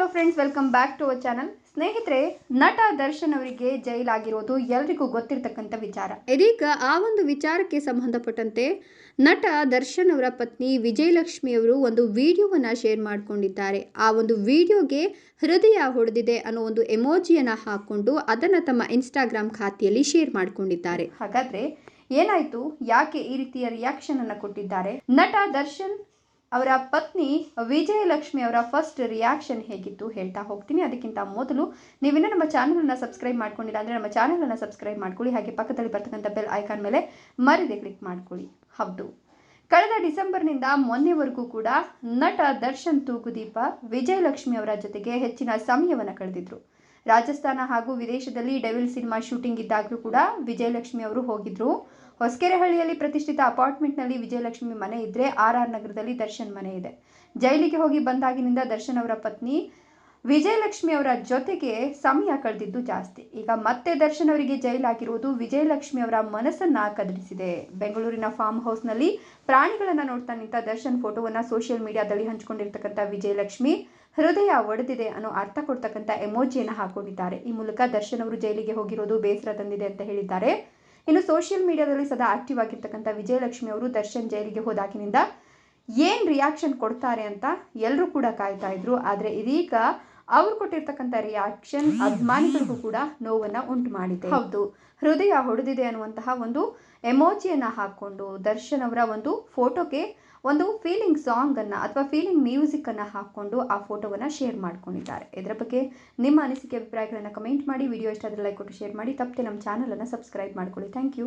Hello friends welcome back to our channel ಸ್ನೇಹಿತರೆ, ನಟ ದರ್ಶನ್ ಅವರಿಗೆ ಜೈಲಾಗಿರೋದು ಎಲ್ರಿಗೂ ಗೊತ್ತಿರತಕ್ಕಂಥ ವಿಚಾರ. ಇದೀಗ ಆ ಒಂದು ವಿಚಾರಕ್ಕೆ ಸಂಬಂಧಪಟ್ಟಂತೆ ನಟ ದರ್ಶನ್ ಅವರ ಪತ್ನಿ ವಿಜಯಲಕ್ಷ್ಮಿ ಅವರು ಒಂದು ವಿಡಿಯೋವನ್ನು ಶೇರ್ ಮಾಡಿಕೊಂಡಿದ್ದಾರೆ. ಆ ಒಂದು ವಿಡಿಯೋಗೆ ಹೃದಯ ಹೊಡೆದಿದೆ ಅನ್ನೋ ಒಂದು ಎಮೋಜಿಯನ್ನು ಹಾಕ್ಕೊಂಡು ಅದನ್ನು ತಮ್ಮ ಇನ್ಸ್ಟಾಗ್ರಾಮ್ ಖಾತೆಯಲ್ಲಿ ಶೇರ್ ಮಾಡಿಕೊಂಡಿದ್ದಾರೆ. ಹಾಗಾದ್ರೆ ಏನಾಯ್ತು? ಯಾಕೆ ಈ ರೀತಿಯ ರಿಯಾಕ್ಷನ್ ಅನ್ನು ಕೊಟ್ಟಿದ್ದಾರೆ? ನಟ ದರ್ಶನ್ ಅವರ ಪತ್ನಿ ವಿಜಯಲಕ್ಷ್ಮಿ ಅವರ ಫಸ್ಟ್ ರಿಯಾಕ್ಷನ್ ಹೇಗಿತ್ತು ಹೇಳ್ತಾ ಹೋಗ್ತೀನಿ. ಅದಕ್ಕಿಂತ ಮೊದಲು ನೀವಿನ್ನ ನಮ್ಮ ಚಾನಲನ್ನು ಸಬ್ಸ್ಕ್ರೈಬ್ ಮಾಡ್ಕೊಂಡಿಲ್ಲ ಅಂದರೆ ನಮ್ಮ ಚಾನಲನ್ನು ಸಬ್ಸ್ಕ್ರೈಬ್ ಮಾಡ್ಕೊಳ್ಳಿ. ಹಾಗೆ ಪಕ್ಕದಲ್ಲಿ ಬರ್ತಕ್ಕಂಥ ಬೆಲ್ ಐಕಾನ್ ಮೇಲೆ ಮರಿದೆ ಕ್ಲಿಕ್ ಮಾಡ್ಕೊಳ್ಳಿ. ಹೌದು. ಕಳೆದ ಡಿಸೆಂಬರ್ನಿಂದ ಮೊನ್ನೆವರೆಗೂ ಕೂಡ ನಟ ದರ್ಶನ್ ತೂಗುದೀಪ ವಿಜಯಲಕ್ಷ್ಮಿ ಅವರ ಜೊತೆಗೆ ಹೆಚ್ಚಿನ ಸಮಯವನ್ನು ಕಳೆದಿದ್ರು. ರಾಜಸ್ಥಾನ ಹಾಗೂ ವಿದೇಶದಲ್ಲಿ ಡೆವಿಲ್ ಸಿನಿಮಾ ಶೂಟಿಂಗ್ ಇದ್ದಾಗಲೂ ಕೂಡ ವಿಜಯಲಕ್ಷ್ಮಿ ಅವರು ಹೋಗಿದ್ರು. ಹೊಸಕೆರೆಹಳ್ಳಿಯಲ್ಲಿ ಪ್ರತಿಷ್ಠಿತ ಅಪಾರ್ಟ್ಮೆಂಟ್ನಲ್ಲಿ ವಿಜಯಲಕ್ಷ್ಮಿ ಮನೆ ಇದ್ರೆ ಆರ್ ಆರ್ ನಗರದಲ್ಲಿ ದರ್ಶನ್ ಮನೆ ಇದೆ. ಜೈಲಿಗೆ ಹೋಗಿ ಬಂದಾಗಿನಿಂದ ದರ್ಶನ್ ಅವರ ಪತ್ನಿ ವಿಜಯಲಕ್ಷ್ಮಿ ಅವರ ಜೊತೆಗೆ ಸಮಯ ಕಳೆದಿದ್ದು ಜಾಸ್ತಿ. ಈಗ ಮತ್ತೆ ದರ್ಶನ್ ಅವರಿಗೆ ಜೈಲಾಗಿರುವುದು ವಿಜಯಲಕ್ಷ್ಮಿ ಅವರ ಮನಸ್ಸನ್ನ ಕದಲಿಸಿದೆ ಬೆಂಗಳೂರಿನ ಫಾರ್ಮ್ ಹೌಸ್ನಲ್ಲಿ ಪ್ರಾಣಿಗಳನ್ನು ನೋಡ್ತಾ ನಿಂತ ದರ್ಶನ್ ಫೋಟೋವನ್ನ ಸೋಷಿಯಲ್ ಮೀಡಿಯಾದಲ್ಲಿ ಹಂಚಿಕೊಂಡಿರ್ತಕ್ಕಂಥ ವಿಜಯಲಕ್ಷ್ಮಿ ಹೃದಯ ಒಡೆದಿದೆ ಅನ್ನೋ ಅರ್ಥ ಕೊಡ್ತಕ್ಕಂಥ ಎಮೋಜಿಯನ್ನು ಹಾಕೊಂಡಿದ್ದಾರೆ. ಈ ಮೂಲಕ ದರ್ಶನ್ ಅವರು ಜೈಲಿಗೆ ಹೋಗಿರೋದು ಬೇಸರ ತಂದಿದೆ ಅಂತ ಹೇಳಿದ್ದಾರೆ. ಇನ್ನು ಸೋಷಿಯಲ್ ಮೀಡಿಯಾದಲ್ಲಿ ಸದಾ ಆಕ್ಟಿವ್ ಆಗಿರ್ತಕ್ಕಂಥ ವಿಜಯಲಕ್ಷ್ಮಿ ಅವರು ದರ್ಶನ್ ಜೈಲಿಗೆ ಹೋದಾಗಿನಿಂದ ಏನ್ ರಿಯಾಕ್ಷನ್ ಕೊಡ್ತಾರೆ ಅಂತ ಎಲ್ಲರೂ ಕೂಡ ಕಾಯ್ತಾ ಇದ್ರು. ಆದರೆ ಇದೀಗ ಅವ್ರು ಕೊಟ್ಟಿರ್ತಕ್ಕಂಥ ರಿಯಾಕ್ಷನ್ ಅಭಿಮಾನಿಗಳಿಗೂ ಕೂಡ ನೋವನ್ನ ಉಂಟು ಮಾಡಿದೆ. ಹೌದು. ಹೃದಯ ಹೊಡೆದಿದೆ ಅನ್ನುವಂತಹ ಒಂದು ಎಮೋಜಿಯನ್ನ ಹಾಕೊಂಡು ದರ್ಶನ್ ಅವರ ಒಂದು ಫೋಟೋಗೆ ಒಂದು ಫೀಲಿಂಗ್ ಸಾಂಗ್ ಅನ್ನ ಅಥವಾ ಫೀಲಿಂಗ್ ಮ್ಯೂಸಿಕ್ ಹಾಕ್ಕೊಂಡು ಹಾಕೊಂಡು ಆ ಫೋಟೋವನ್ನ ಶೇರ್ ಮಾಡ್ಕೊಂಡಿದ್ದಾರೆ. ಇದರ ಬಗ್ಗೆ ನಿಮ್ಮ ಅನಿಸಿಕೆ ಅಭಿಪ್ರಾಯಗಳನ್ನ ಕಮೆಂಟ್ ಮಾಡಿ. ವಿಡಿಯೋ ಇಷ್ಟ ಆದರೆ ಲೈಕ್ ಕೊಟ್ಟು ಶೇರ್ ಮಾಡಿ. ತಪ್ಪದೆ ನಮ್ಮ ಚಾನಲ್ ಅನ್ನ ಸಬ್ಸ್ಕ್ರೈಬ್ ಮಾಡ್ಕೊಳ್ಳಿ. Thank you